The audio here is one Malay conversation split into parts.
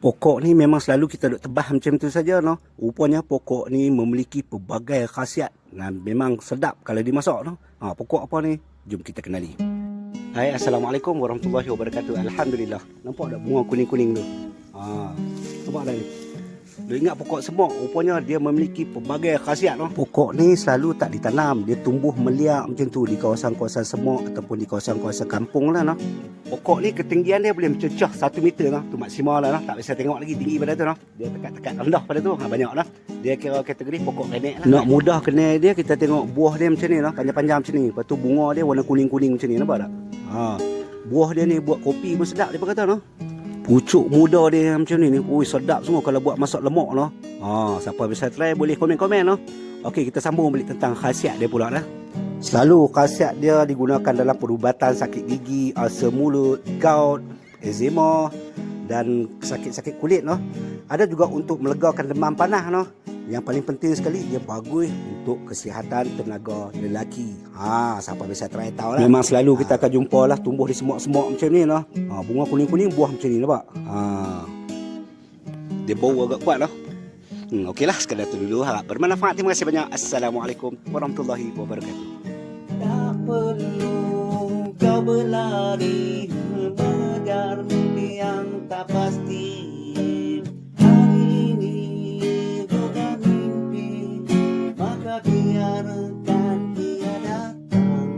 Pokok ni memang selalu kita duk tebah macam tu saja no. Rupanya pokok ni memiliki pelbagai khasiat dan memang sedap kalau dimasak no. Ha, pokok apa ni? Jom kita kenali. Hai, Assalamualaikum warahmatullahi wabarakatuh. Alhamdulillah. Nampak tak bunga kuning-kuning tu? Ha, nampak tak ni? Lu ingat pokok semok, rupanya dia memiliki pelbagai khasiat no. Pokok ni selalu tak ditanam, dia tumbuh meliak macam tu di kawasan-kawasan semok ataupun di kawasan-kawasan kampung lah no. Pokok ni ketinggian dia boleh mencecah 1 meter lah. Tu maksimal lah lah. Tak bisa tengok lagi tinggi pada tu lah. Dia tekat-tekat rendah pada tu. Ha, banyak lah. Dia kira kategori pokok renek lah. Nak mudah kena dia kita tengok buah dia macam ni lah. Panjang-panjang macam ni. Lepas tu bunga dia warna kuning-kuning macam ni. Nampak tak? Ha. Buah dia ni buat kopi pun sedap dia kata lah. Pucuk muda dia macam ni ni. Ui sedap semua kalau buat masak lemak lah. Ha, siapa bisa try boleh komen-komen lah. Okey kita sambung balik tentang khasiat dia pula lah. Selalu khasiat dia digunakan dalam perubatan sakit gigi, ulcer mulut, gout, eczema dan sakit-sakit kulit noh. Ada juga untuk melegakan demam panah noh. Yang paling penting sekali dia bagus untuk kesihatan tenaga lelaki. Ha, siapa bisa try tahu lah. Memang selalu kita akan jumpa lah tumbuh di semua-semua macam ni noh. Ha, bunga kuning-kuning buah macam ni nampak. Ha. Dia bau agak kuat lah. Hmm, okeylah sekadar itu dulu harap bermanfaat. Terima kasih banyak. Assalamualaikum warahmatullahi wabarakatuh. Tak perlu kau berlari mengejar mimpi yang tak pasti. Hari ini bukan mimpi, maka biarkan dia datang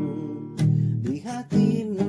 di hatimu.